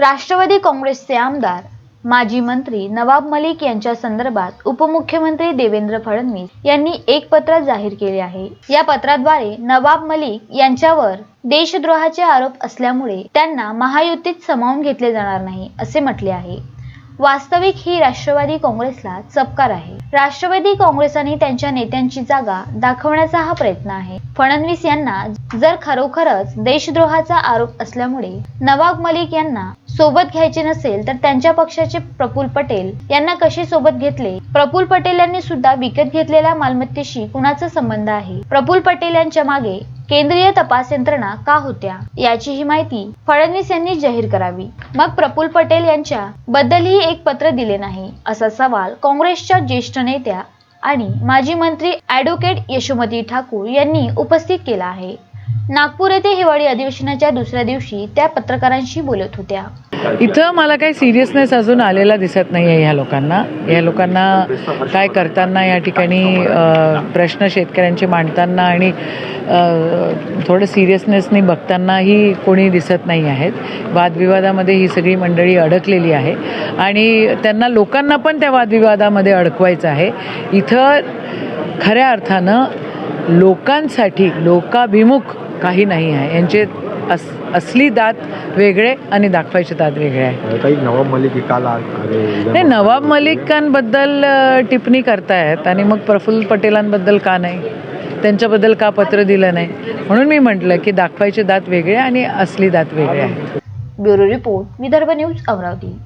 राष्ट्रवादी काँग्रेसचे आमदार माजी मंत्री नवाब मलिक यांच्या संदर्भात उपमुख्यमंत्री देवेंद्र फडणवीस यांनी एक पत्र जाहीर केले आहे. या पत्राद्वारे नवाब मलिक यांच्यावर देशद्रोहाचे आरोप असल्यामुळे त्यांना महायुतीत समावून घेतले जाणार नाही असे म्हटले आहे. वास्तविक ही राष्ट्रवादी काँग्रेसला चपकार आहे. राष्ट्रवादी काँग्रेस आणि त्यांच्या नेत्यांची जागा दाखवण्याचा हा प्रयत्न आहे. फडणवीस यांना जर खरोखरच देशद्रोहाचा आरोप असल्यामुळे नवाब मलिक यांना सोबत घ्यायचे नसेल तर त्यांच्या पक्षाचे प्रफुल पटेल यांना कसे सोबत घेतले? प्रफुल पटेल यांनी सुद्धा विकत घेतलेल्या मालमत्तेशी कुणाचा संबंध आहे? प्रफुल पटेल यांच्या मागे केंद्रीय तपास यंत्रणा का होत्या? याची ही माहिती फडणवीस यांनी जाहीर करावी. मग प्रफुल पटेल यांच्या बद्दलही एक पत्र दिले नाही असा सवाल काँग्रेसच्या ज्येष्ठ नेत्या आणि माजी मंत्री ॲडव्होकेट यशोमती ठाकूर यांनी उपस्थित केला आहे. नागपूर येथे हिवाळी अधिवेशनाच्या दुसऱ्या दिवशी त्या पत्रकारांशी बोलत होत्या. इथं मला काही सिरियसनेस अजून आलेला दिसत नाही आहे ह्या लोकांना. या लोकांना काय करताना या ठिकाणी प्रश्न शेतकऱ्यांचे मांडताना आणि थोडं सिरियसनेसनी बघतानाही कोणी दिसत नाही आहेत. वादविवादामध्ये ही सगळी मंडळी अडकलेली आहे. आणि त्यांना लोकांना पण त्या वादविवादामध्ये अडकवायचं आहे. इथं खऱ्या अर्थानं लोकांसाठी लोकाभिमुख काही नाही आहे. यांचे अस असली दात वेगळे आणि दाखवायचे दात वेगळे आहे. काही नवाब मलिक हे नाही नवाब मलिकांबद्दल टिप्पणी करतायत आणि मग प्रफुल्ल पटेलांबद्दल का नाही? त्यांच्याबद्दल का पत्र दिलं नाही? म्हणून मी म्हटलं की दाखवायचे दात वेगळे आणि असली दात वेगळे आहे. Bureau report Vidarbha news Amravati.